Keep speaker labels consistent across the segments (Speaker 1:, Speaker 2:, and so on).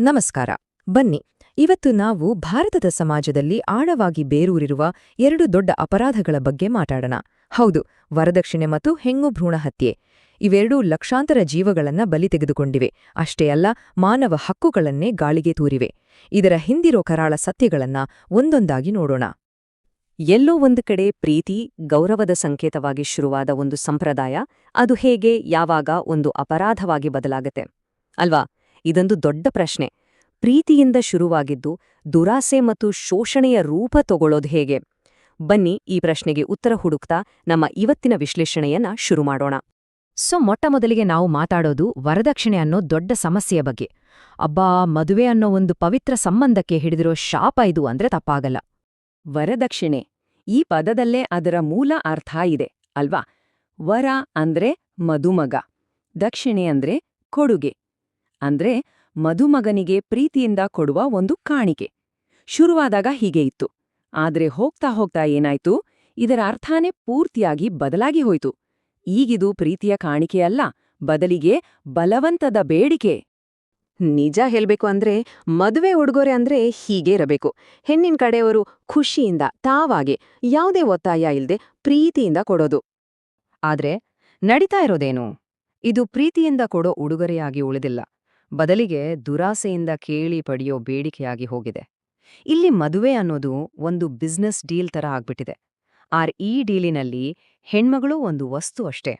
Speaker 1: ನಮಸ್ಕಾರ. ಬನ್ನಿ. ಇವತ್ತು ನಾವು ಭಾರತದ ಸಮಾಜದಲ್ಲಿ ಆಳವಾಗಿ ಬೇರೂರಿರುವ ಎರಡು ದೊಡ್ಡ ಅಪರಾಧಗಳ ಬಗ್ಗೆ ಮಾತಾಡೋಣ. ಹೌದು, ವರದಕ್ಷಿಣೆ ಮತ್ತು ಹೆಂಗು ಭ್ರೂಣ ಹತ್ಯೆ. ಇವೆರಡೂ ಲಕ್ಷಾಂತರ ಜೀವಗಳನ್ನ ಬಲಿ ತೆಗೆದುಕೊಂಡಿವೆ. ಅಷ್ಟೇ ಅಲ್ಲ, ಮಾನವ ಹಕ್ಕುಗಳನ್ನೇ ಗಾಳಿಗೆ ತೂರಿವೆ. ಇದರ ಹಿಂದಿರೋ ಕರಾಳ ಸತ್ಯಗಳನ್ನ ಒಂದೊಂದಾಗಿ ನೋಡೋಣ. ಎಲ್ಲೋ ಒಂದು ಕಡೆ ಪ್ರೀತಿ, ಗೌರವದ ಸಂಕೇತವಾಗಿ ಶುರುವಾದ ಒಂದು ಸಂಪ್ರದಾಯ, ಅದು ಹೇಗೆ ಯಾವಾಗ ಒಂದು ಅಪರಾಧವಾಗಿ ಬದಲಾಗತ್ತೆ. ಅಲ್ವಾ? ಇದೊಂದು ದೊಡ್ಡ ಪ್ರಶ್ನೆ. ಪ್ರೀತಿಯಿಂದ ಶುರುವಾಗಿದ್ದು ದುರಾಸೆ ಮತ್ತು ಶೋಷಣೆಯ ರೂಪ ತಗೊಳ್ಳೋದು ಹೇಗೆ? ಬನ್ನಿ ಈ ಪ್ರಶ್ನೆಗೆ ಉತ್ತರ ಹುಡುಕ್ತಾ ನಮ್ಮ ಇವತ್ತಿನ ವಿಶ್ಲೇಷಣೆಯನ್ನ ಶುರು ಮಾಡೋಣ. ಸೊ ಮೊಟ್ಟಮೊದಲಿಗೆ ನಾವು ಮಾತಾಡೋದು ವರದಕ್ಷಿಣೆ ಅನ್ನೋ ದೊಡ್ಡ ಸಮಸ್ಯೆಯ ಬಗ್ಗೆ. ಅಬ್ಬಾ, ಮದುವೆ ಅನ್ನೋ ಒಂದು ಪವಿತ್ರ ಸಂಬಂಧಕ್ಕೆ ಹಿಡಿದಿರೋ ಶಾಪ ಇದು ಅಂದ್ರೆ ತಪ್ಪಾಗಲ್ಲ. ವರದಕ್ಷಿಣೆ. ಈ ಪದದಲ್ಲೇ ಅದರ ಮೂಲ ಅರ್ಥ ಇದೆ, ಅಲ್ವಾ? ವರ ಅಂದ್ರೆ ಮದುಮಗ. ದಕ್ಷಿಣೆ ಅಂದ್ರೆ ಕೊಡುಗೆ. ಅಂದ್ರೆ ಮಧುಮಗನಿಗೆ ಪ್ರೀತಿಯಿಂದ ಕೊಡುವ ಒಂದು ಕಾಣಿಕೆ. ಶುರುವಾದಾಗ ಹೀಗೆ ಇತ್ತು. ಆದ್ರೆ ಹೋಗ್ತಾ ಹೋಗ್ತಾ ಏನಾಯ್ತು? ಇದರ ಅರ್ಥನೇ ಪೂರ್ತಿಯಾಗಿ ಬದಲಾಗಿ ಹೋಯಿತು. ಈಗಿದು ಪ್ರೀತಿಯ ಕಾಣಿಕೆಯಲ್ಲ ಬದಲಿಗೆ ಬಲವಂತದ ಬೇಡಿಕೆ. ನಿಜ ಹೇಳ್ಬೇಕು ಅಂದ್ರೆ ಮದುವೆ ಉಡುಗೊರೆ ಅಂದ್ರೆ ಹೀಗೆ ಇರಬೇಕು. ಹೆಣ್ಣಿನ ಕಡೆಯವರು ಖುಷಿಯಿಂದ, ತಾವಾಗೆ, ಯಾವುದೇ ಒತ್ತಾಯ ಇಲ್ಲದೆ ಪ್ರೀತಿಯಿಂದ ಕೊಡೋದು. ಆದ್ರೆ ನಡೀತಾ ಇರೋದೇನು? ಇದು ಪ್ರೀತಿಯಿಂದ ಕೊಡೋ ಉಡುಗೊರೆಯಾಗಿ ಉಳಿದಿಲ್ಲ. ಬದಲಿಗೆ ದುರಾಸೆಯಿಂದ ಕೇಳಿ ಪಡೆಯೋ ಬೇಡಿಕೆಯಾಗಿ ಹೋಗಿದೆ. ಇಲ್ಲಿ ಮದುವೆ ಅನ್ನೋದು ಒಂದು ಬಿಸ್ನೆಸ್ ಡೀಲ್ ತರ ಆಗ್ಬಿಟ್ಟಿದೆ. ಆರ್ ಈ ಡೀಲಿನಲ್ಲಿ ಹೆಣ್ಮಗಳು ಒಂದು ವಸ್ತು ಅಷ್ಟೇ.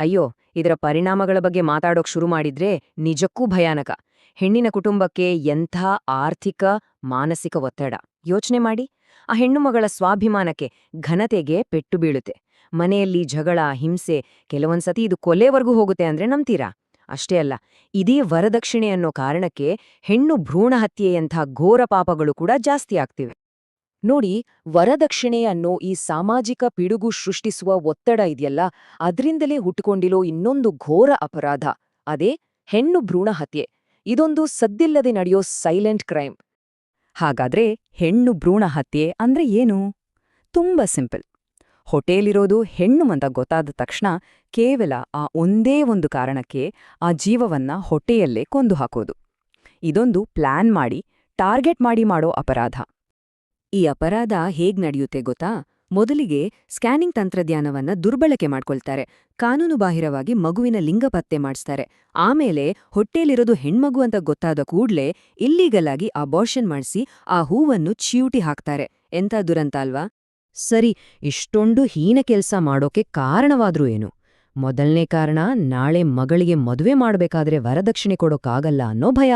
Speaker 1: ಅಯ್ಯೋ, ಇದರ ಪರಿಣಾಮಗಳ ಬಗ್ಗೆ ಮಾತಾಡೋಕ್ ಶುರು ಮಾಡಿದ್ರೆ ನಿಜಕ್ಕೂ ಭಯಾನಕ. ಹೆಣ್ಣಿನ ಕುಟುಂಬಕ್ಕೆ ಎಂಥ ಆರ್ಥಿಕ, ಮಾನಸಿಕ ಒತ್ತಡ. ಯೋಚನೆ ಮಾಡಿ. ಆ ಹೆಣ್ಣು ಮಗಳ ಸ್ವಾಭಿಮಾನಕ್ಕೆ ಘನತೆಗೆ ಪೆಟ್ಟು ಬೀಳುತ್ತೆ. ಮನೆಯಲ್ಲಿ ಜಗಳ, ಹಿಂಸೆ, ಕೆಲವೊಂದ್ಸತಿ ಇದು ಕೊಲೆವರೆಗೂ ಹೋಗುತ್ತೆ ಅಂದ್ರೆ ನಂಬ್ತೀರಾ? ಅಷ್ಟೇ ಅಲ್ಲ, ಇದೇ ವರದಕ್ಷಿಣೆ ಅನ್ನೋ ಕಾರಣಕ್ಕೆ ಹೆಣ್ಣು ಭ್ರೂಣ ಹತ್ಯೆಯಂಥ ಘೋರ ಪಾಪಗಳು ಕೂಡ ಜಾಸ್ತಿ ಆಗ್ತಿವೆ. ನೋಡಿ, ವರದಕ್ಷಿಣೆ ಅನ್ನೋ ಈ ಸಾಮಾಜಿಕ ಪಿಡುಗು ಸೃಷ್ಟಿಸುವ ಒತ್ತಡ ಇದೆಯಲ್ಲ, ಅದ್ರಿಂದಲೇ ಹುಟ್ಟುಕೊಂಡಿರೋ ಇನ್ನೊಂದು ಘೋರ ಅಪರಾಧ, ಅದೇ ಹೆಣ್ಣು ಭ್ರೂಣ ಹತ್ಯೆ. ಇದೊಂದು ಸದ್ದಿಲ್ಲದೆ ನಡೆಯೋ ಸೈಲೆಂಟ್ ಕ್ರೈಮ್. ಹಾಗಾದ್ರೆ ಹೆಣ್ಣು ಭ್ರೂಣ ಹತ್ಯೆ ಅಂದ್ರೆ ಏನು? ತುಂಬ ಸಿಂಪಲ್. ಹೊಟೇಲಿರೋದು ಹೆಣ್ಣು ಅಂತ ಗೊತ್ತಾದ ತಕ್ಷಣ ಕೇವಲ ಆ ಒಂದೇ ಒಂದು ಕಾರಣಕ್ಕೆ ಆ ಜೀವವನ್ನ ಹೊಟ್ಟೆಯಲ್ಲೇ ಕೊಂದು ಹಾಕೋದು. ಇದೊಂದು ಪ್ಲಾನ್ ಮಾಡಿ, ಟಾರ್ಗೆಟ್ ಮಾಡಿ ಮಾಡೋ ಅಪರಾಧ. ಈ ಅಪರಾಧ ಹೇಗ್ ನಡೆಯುತ್ತೆ ಗೊತ್ತಾ? ಮೊದಲಿಗೆ ಸ್ಕ್ಯಾನಿಂಗ್ ತಂತ್ರಜ್ಞಾನವನ್ನ ದುರ್ಬಳಕೆ ಮಾಡ್ಕೊಳ್ತಾರೆ. ಕಾನೂನುಬಾಹಿರವಾಗಿ ಮಗುವಿನ ಲಿಂಗ ಪತ್ತೆ ಮಾಡಿಸ್ತಾರೆ. ಆಮೇಲೆ ಹೊಟ್ಟೆಲಿರೋದು ಹೆಣ್ಮಗು ಅಂತ ಗೊತ್ತಾದ ಕೂಡ್ಲೇ ಇಲ್ಲೀಗಲಾಗಿ ಅಬಾರ್ಷನ್ ಮಾಡಿಸಿ ಆ ಹೂವನ್ನು ಚಿಯೂಟಿ ಹಾಕ್ತಾರೆ. ಎಂಥ ದುರಂತ ಅಲ್ವಾ? ಸರಿ, ಇಷ್ಟೊಂದು ಹೀನ ಕೆಲಸ ಮಾಡೋಕೆ ಕಾರಣವಾದ್ರೂ ಏನು? ಮೊದಲನೇ ಕಾರಣ, ನಾಳೆ ಮಗಳಿಗೆ ಮದುವೆ ಮಾಡಬೇಕಾದ್ರೆ ವರದಕ್ಷಿಣೆ ಕೊಡೋಕ್ಕಾಗಲ್ಲ ಅನ್ನೋ ಭಯ.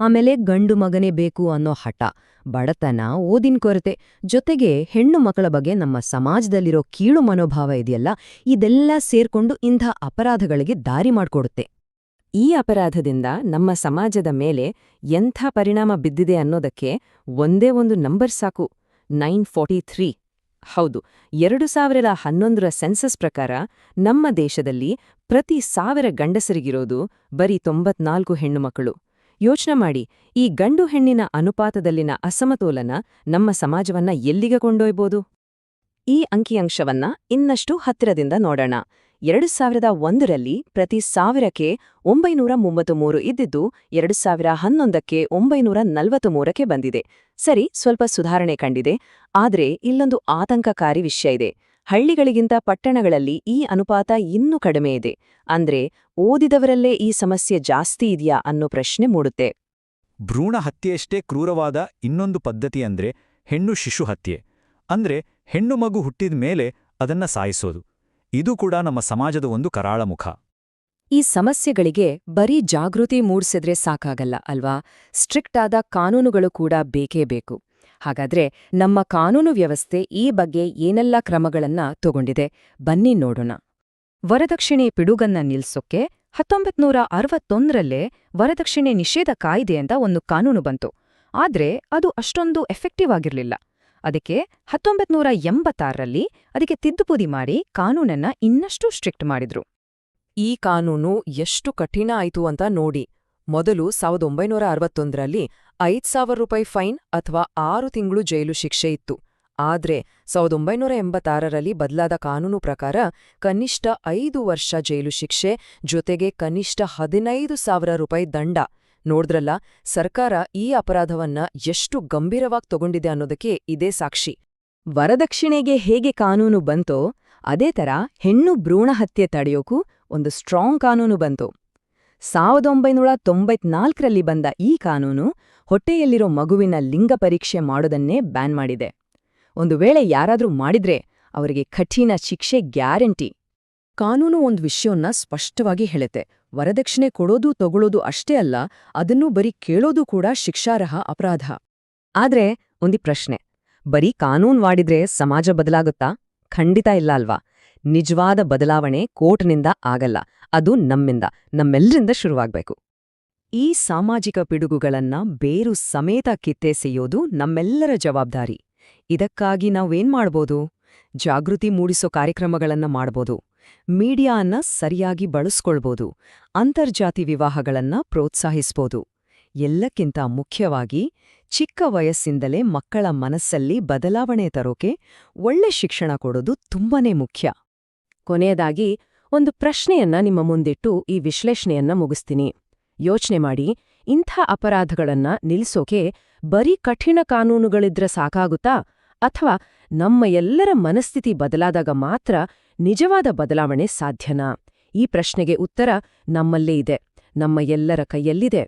Speaker 1: ಆಮೇಲೆ ಗಂಡು ಮಗನೇ ಬೇಕು ಅನ್ನೋ ಹಠ. ಬಡತನ, ಓದಿನ ಕೊರತೆ. ಜೊತೆಗೆ ಹೆಣ್ಣು ಮಕ್ಕಳ ಬಗ್ಗೆ ನಮ್ಮ ಸಮಾಜದಲ್ಲಿರೋ ಕೀಳು ಮನೋಭಾವ ಇದೆಯಲ್ಲ, ಇದೆಲ್ಲ ಸೇರ್ಕೊಂಡು ಇಂಥ ಅಪರಾಧಗಳಿಗೆ ದಾರಿ ಮಾಡಿಕೊಡುತ್ತೆ. ಈ ಅಪರಾಧದಿಂದ ನಮ್ಮ ಸಮಾಜದ ಮೇಲೆ ಎಂಥ ಪರಿಣಾಮ ಬಿದ್ದಿದೆ ಅನ್ನೋದಕ್ಕೆ ಒಂದೇ ಒಂದು ನಂಬರ್ ಸಾಕು. ನೈನ್ ಫಾರ್ಟಿ ತ್ರೀ ಹೌದು, ಎರಡು ಸಾವಿರದ ಹನ್ನೊಂದರ ಸೆನ್ಸಸ್ ಪ್ರಕಾರ ನಮ್ಮ ದೇಶದಲ್ಲಿ ಪ್ರತಿ ಸಾವಿರ ಗಂಡಸರಿಗಿರೋದು ಬರೀ ತೊಂಬತ್ನಾಲ್ಕು ಹೆಣ್ಣುಮಕ್ಕಳು ಯೋಚನೆ ಮಾಡಿ, ಈ ಗಂಡು ಹೆಣ್ಣಿನ ಅನುಪಾತದಲ್ಲಿನ ಅಸಮತೋಲನ ನಮ್ಮ ಸಮಾಜವನ್ನ ಎಲ್ಲಿಗೆ ಕೊಂಡೊಯ್ಬೋದು? ಈ ಅಂಕಿಅಂಶವನ್ನ ಇನ್ನಷ್ಟು ಹತ್ತಿರದಿಂದ ನೋಡೋಣ. ಎರಡು ಸಾವಿರದ ಒಂದರಲ್ಲಿ ಪ್ರತಿ ಸಾವಿರಕ್ಕೆ ಒಂಬೈನೂರ ಮೂವತ್ತು ಮೂರು ಇದ್ದಿದ್ದು, ಎರಡು ಸಾವಿರ ಹನ್ನೊಂದಕ್ಕೆ ಒಂಬೈನೂರ ನಲವತ್ತು ಮೂರಕ್ಕೆ ಬಂದಿದೆ. ಸರಿ, ಸ್ವಲ್ಪ ಸುಧಾರಣೆ ಕಂಡಿದೆ. ಆದರೆ, ಇಲ್ಲೊಂದು ಆತಂಕಕಾರಿ ವಿಷಯ ಇದೆ. ಹಳ್ಳಿಗಳಿಗಿಂತ ಪಟ್ಟಣಗಳಲ್ಲಿ ಈ ಅನುಪಾತ ಇನ್ನೂ ಕಡಿಮೆ ಇದೆ. ಅಂದ್ರೆ, ಓದಿದವರಲ್ಲೇ ಈ ಸಮಸ್ಯೆ ಜಾಸ್ತಿ ಇದೆಯಾ ಅನ್ನೋ ಪ್ರಶ್ನೆ ಮೂಡುತ್ತೆ.
Speaker 2: ಭ್ರೂಣ ಹತ್ಯೆಯಷ್ಟೇ ಕ್ರೂರವಾದ ಇನ್ನೊಂದು ಪದ್ಧತಿ ಅಂದ್ರೆ ಹೆಣ್ಣು ಶಿಶು ಹತ್ಯೆ. ಅಂದ್ರೆ ಹೆಣ್ಣು ಮಗು ಹುಟ್ಟಿದ ಮೇಲೆ ಅದನ್ನ ಸಾಯಿಸೋದು. ಇದು ಕೂಡ ನಮ್ಮ ಸಮಾಜದ ಒಂದು ಕರಾಳ ಮುಖ.
Speaker 1: ಈ ಸಮಸ್ಯೆಗಳಿಗೆ ಬರೀ ಜಾಗೃತಿ ಮೂಡಿಸಿದ್ರೆ ಸಾಕಾಗಲ್ಲ ಅಲ್ವಾ? ಸ್ಟ್ರಿಕ್ಟ್ ಆದ ಕಾನೂನುಗಳು ಕೂಡ ಬೇಕೇ ಬೇಕು. ಹಾಗಾದ್ರೆ ನಮ್ಮ ಕಾನೂನು ವ್ಯವಸ್ಥೆ ಈ ಬಗ್ಗೆ ಏನೆಲ್ಲ ಕ್ರಮಗಳನ್ನ ತಗೊಂಡಿದೆ? ಬನ್ನಿ ನೋಡೋಣ. ವರದಕ್ಷಿಣೆ ಪಿಡುಗನ್ನ ನಿಲ್ಸೋಕ್ಕೆ ಹತ್ತೊಂಬತ್ನೂರ ಅರವತ್ತೊಂದರಲ್ಲೇ ವರದಕ್ಷಿಣೆ ನಿಷೇಧ ಕಾಯ್ದೆ ಅಂತ ಒಂದು ಕಾನೂನು ಬಂತು. ಆದ್ರೆ ಅದು ಅಷ್ಟೊಂದು ಎಫೆಕ್ಟಿವ್ ಆಗಿರ್ಲಿಲ್ಲ. ಅದಕ್ಕೆ ಹತ್ತೊಂಬತ್ನೂರ ಎಂಬತ್ತಾರರಲ್ಲಿ ಅದಕ್ಕೆ ತಿದ್ದುಪುದಿ ಮಾಡಿ ಕಾನೂನನ್ನ ಇನ್ನಷ್ಟು ಸ್ಟ್ರಿಕ್ಟ್ ಮಾಡಿದ್ರು. ಈ ಕಾನೂನು ಎಷ್ಟು ಕಠಿಣ ಆಯ್ತು ಅಂತ ನೋಡಿ. ಮೊದಲು ಸಾವಿರದ ಒಂಬೈನೂರ ಅರವತ್ತೊಂದರಲ್ಲಿ ಐದು ಸಾವಿರ ರೂಪಾಯಿ ಫೈನ್ ಅಥವಾ ಆರು ತಿಂಗಳು ಜೈಲು ಶಿಕ್ಷೆ ಇತ್ತು. ಆದ್ರೆ ಸಾವಿರದ ಒಂಬೈನೂರ ಎಂಬತ್ತಾರರಲ್ಲಿ ಬದಲಾದ ಕಾನೂನು ಪ್ರಕಾರ ಕನಿಷ್ಠ ಐದು ವರ್ಷ ಜೈಲು ಶಿಕ್ಷೆ ಜೊತೆಗೆ ಕನಿಷ್ಠ ಹದಿನೈದು ಸಾವಿರ ರೂಪಾಯಿ ದಂಡ ನೋಡ್ದ್ರಲ್ಲ, ಸರ್ಕಾರ ಈ ಅಪರಾಧವನ್ನ ಎಷ್ಟು ಗಂಭೀರವಾಗಿ ತಗೊಂಡಿದೆ ಅನ್ನೋದಕ್ಕೆ ಇದೇ ಸಾಕ್ಷಿ. ವರದಕ್ಷಿಣೆಗೆ ಹೇಗೆ ಕಾನೂನು ಬಂತೋ, ಅದೇ ತರ ಹೆಣ್ಣು ಭ್ರೂಣ ಹತ್ಯೆ ತಡೆಯೋಕೂ ಒಂದು ಸ್ಟ್ರಾಂಗ್ ಕಾನೂನು ಬಂತು. ಸಾವಿರದ ಒಂಬೈನೂರ ತೊಂಬತ್ನಾಲ್ಕರಲ್ಲಿ ಬಂದ ಈ ಕಾನೂನು ಹೊಟ್ಟೆಯಲ್ಲಿರೋ ಮಗುವಿನ ಲಿಂಗ ಪರೀಕ್ಷೆ ಮಾಡೋದನ್ನೇ ಬ್ಯಾನ್ ಮಾಡಿದೆ. ಒಂದು ವೇಳೆ ಯಾರಾದರೂ ಮಾಡಿದ್ರೆ, ಅವರಿಗೆ ಕಠಿಣ ಶಿಕ್ಷೆ ಗ್ಯಾರಂಟಿ. ಕಾನೂನು ಒಂದು ವಿಷಯವನ್ನ ಸ್ಪಷ್ಟವಾಗಿ ಹೇಳುತ್ತೆ. ವರದಕ್ಷಿಣೆ ಕೊಡೋದು ತಗೊಳ್ಳೋದು ಅಷ್ಟೇ ಅಲ್ಲ, ಅದನ್ನು ಬರೀ ಕೇಳೋದು ಕೂಡ ಶಿಕ್ಷಾರ್ಹ ಅಪರಾಧ. ಆದ್ರೆ, ಒಂದು ಪ್ರಶ್ನೆ. ಬರೀ ಕಾನೂನು ಮಾಡಿದ್ರೆ ಸಮಾಜ ಬದಲಾಗುತ್ತಾ? ಖಂಡಿತ ಇಲ್ಲ ಅಲ್ವಾ? ನಿಜವಾದ ಬದಲಾವಣೆ ಕೋರ್ಟ್ನಿಂದ ಆಗಲ್ಲ, ಅದು ನಮ್ಮಿಂದ ನಮ್ಮೆಲ್ಲರಿಂದ ಶುರುವಾಗಬೇಕು. ಈ ಸಾಮಾಜಿಕ ಪಿಡುಗುಗಳನ್ನ ಬೇರು ಸಮೇತ ಕಿತ್ತೆಸೆಯೋದು ನಮ್ಮೆಲ್ಲರ ಜವಾಬ್ದಾರಿ. ಇದಕ್ಕಾಗಿ ನಾವೇನ್ ಮಾಡ್ಬೋದು? ಜಾಗೃತಿ ಮೂಡಿಸೋ ಕಾರ್ಯಕ್ರಮಗಳನ್ನ ಮಾಡ್ಬೋದು. ಮೀಡಿಯಾನ್ನ ಸರಿಯಾಗಿ ಬಳಸ್ಕೊಳ್ಬೋದು, ಅಂತರ್ಜಾತಿ ವಿವಾಹಗಳನ್ನ ಪ್ರೋತ್ಸಾಹಿಸ್ಬೋದು. ಎಲ್ಲಕ್ಕಿಂತ ಮುಖ್ಯವಾಗಿ ಚಿಕ್ಕ ವಯಸ್ಸಿಂದಲೇ ಮಕ್ಕಳ ಮನಸ್ಸಲ್ಲಿ ಬದಲಾವಣೆ ತರೋಕೆ ಒಳ್ಳೆ ಶಿಕ್ಷಣ ಕೊಡೋದು ತುಂಬಾನೇ ಮುಖ್ಯ. ಕೊನೆಯದಾಗಿ, ಒಂದು ಪ್ರಶ್ನೆಯನ್ನ ನಿಮ್ಮ ಮುಂದಿಟ್ಟು ಈ ವಿಶ್ಲೇಷಣೆಯನ್ನ ಮುಗಿಸ್ತೀನಿ. ಯೋಚನೆ ಮಾಡಿ, ಇಂಥ ಅಪರಾಧಗಳನ್ನ ನಿಲ್ಲಿಸೋಕೆ ಬರೀ ಕಠಿಣ ಕಾನೂನುಗಳಿದ್ರೆ ಸಾಕಾಗುತ್ತಾ? ಅಥವಾ ನಮ್ಮ ಎಲ್ಲರ ಮನಸ್ಥಿತಿ ಬದಲಾದಾಗ ಮಾತ್ರ ನಿಜವಾದ ಬದಲಾವಣೆ ಸಾಧ್ಯನಾ? ಈ ಪ್ರಶ್ನೆಗೆ ಉತ್ತರ ನಮ್ಮಲ್ಲೇ ಇದೆ. ನಮ್ಮ ಎಲ್ಲರ ಕೈಯಲ್ಲಿದೆ.